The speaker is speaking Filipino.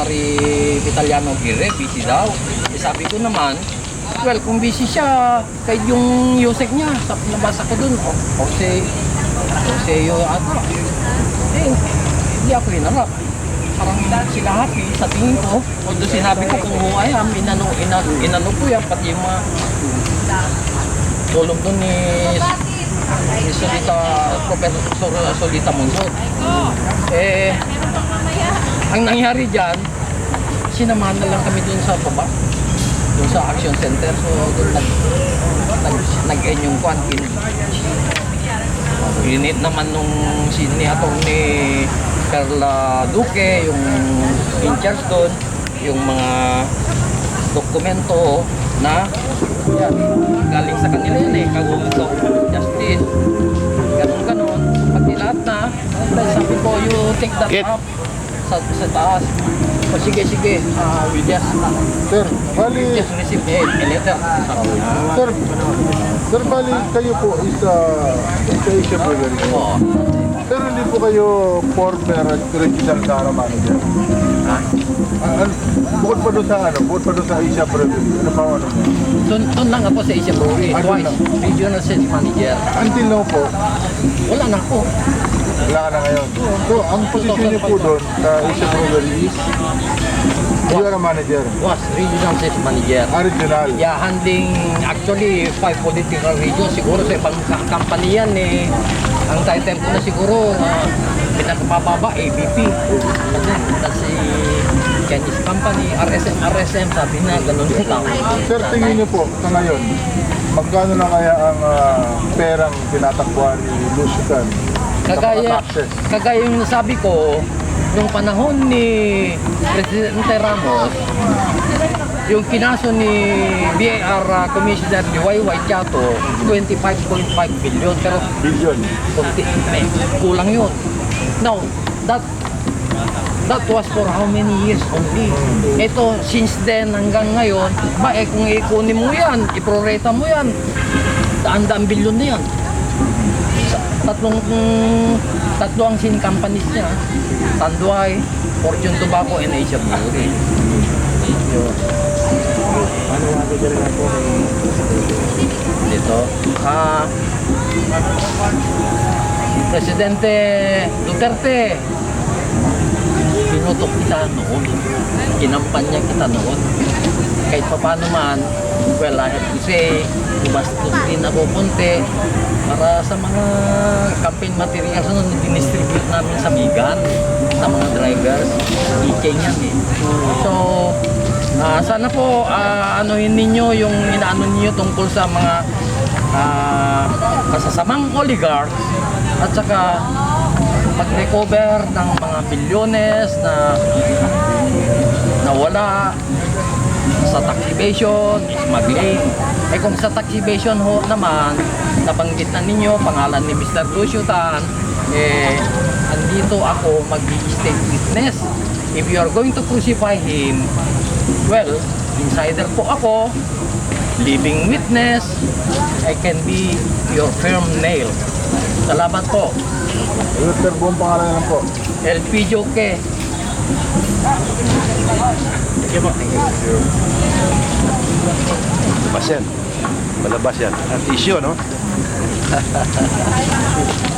Secretary Vitaliano Aguirre, busy daw. Eh, sabi ko naman, well, kung busy siya, kahit yung Yusek niya, sa nabasa ko dun, o, Jose, Jose yung ata. Eh, hindi ako hinarap. Parang sila happy sa tingin ko. Although sinabi ko kung who I inano, inano, inano ko yan, pati yung mga tulong dun ni Solita, Professor Solita Monzon. Eh, ang nangyari dyan, sinamahan na lang kami dun sa baba, dun sa action center. So, dun nag, nag, nag-end yung kwan. In, init naman nung siniatong ni Carla Duque, yung in charge dun, yung mga dokumento na yan, galing sa kanila yun eh, kagulito, Justin, ganun ganon, pati lahat na, sabi ko, you take that Kit. up sa, sa taas. O sige, sige, uh, we just, Sir, bali, just receive a, a letter. Sir, sir, bali kayo po is uh, sa Asia Brewery. Oo. Pero hindi po kayo former regional Sara manager. Ha? Ah, ano, bukod pa doon sa ano, bukod pa doon sa Asia Brewery. Ano pa ano? Doon, doon lang ako sa Asia Brewery, Ah, twice, regional sales manager. Until now po, Wala na ako. Wala ka na ngayon. So, ang posisyon niyo po doon sa Asia Brewery is you are a manager. Was regional sales manager. Ah, regional. Yeah, handling actually five political regions. Siguro sa ibang ka- company yan eh. Ang title ko na siguro, uh, pinakababa, ABP. Kasi Chinese company, RSM, RSM, sabi na, ganun yung lang. Sir, tingin niyo po sa ngayon, magkano na kaya ang ah, perang tinatakbuhan ni Lucian Kagaya, kagaya yung nasabi ko, nung panahon ni Presidente Ramos, yung kinaso ni BAR uh, Commissioner ni YY Chato, 25.5 billion. Pero Billion. konti, may kulang yun. Now, that that was for how many years only? Ito, since then hanggang ngayon, ba eh kung ikunin mo yan, iproreta mo yan, daan-daan bilyon na yan. Tatlong, tatlo ang sin companies niya. Tanduay, Fortune Tobacco, and Asia Brewery. Yun. Dito. Ah, Presidente Duterte, pinutok kita noon. Kinampanya kita noon. Kahit pa paano man, well, I have to say, gumastos din ako konti para sa mga campaign materials na dinistribute namin sa bigan, sa mga drivers. EK yan eh. So, ah, sana po ah, anuhin ninyo yung inaano ninyo tungkol sa mga ah, masasamang oligarchs at saka pag-recover ng mga bilyones na nawala sa tax evasion, smuggling. Eh kung sa tax evasion ho naman, nabanggit na ninyo, pangalan ni Mr. Lucio Tan, eh, andito ako mag-state witness. If you are going to crucify him, well, insider po ako, living witness, I can be your firm nail. Salamat po. Sir, buong pangalan lang po. LP Joke. Malabas yan. Malabas yan. At issue, no?